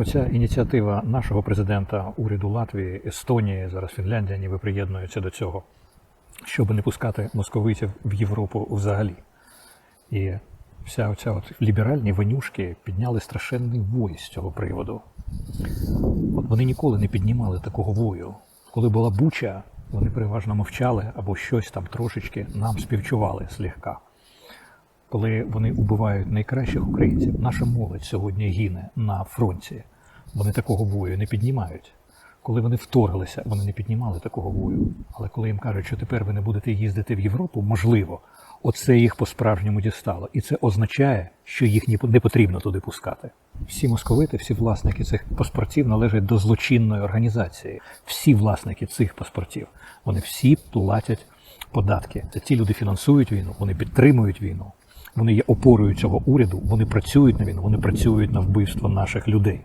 Оця ініціатива нашого президента, уряду Латвії, Естонії, зараз Фінляндія ніби приєднуються до цього, щоб не пускати московитів в Європу взагалі. І вся оця от ліберальні ванюшки підняли страшенний вой з цього приводу. От вони ніколи не піднімали такого вою. Коли була буча, вони переважно мовчали або щось там трошечки нам співчували слегка. Коли вони убивають найкращих українців, наша молодь сьогодні гине на фронті. Вони такого вою не піднімають. Коли вони вторглися, вони не піднімали такого вою. Але коли їм кажуть, що тепер ви не будете їздити в Європу, можливо, оце їх по-справжньому дістало. І це означає, що їх не потрібно туди пускати. Всі московити, всі власники цих паспортів належать до злочинної організації. Всі власники цих паспортів, вони всі платять податки. Це ті люди фінансують війну, вони підтримують війну. Вони є опорою цього уряду, вони працюють на війну, вони працюють на вбивство наших людей.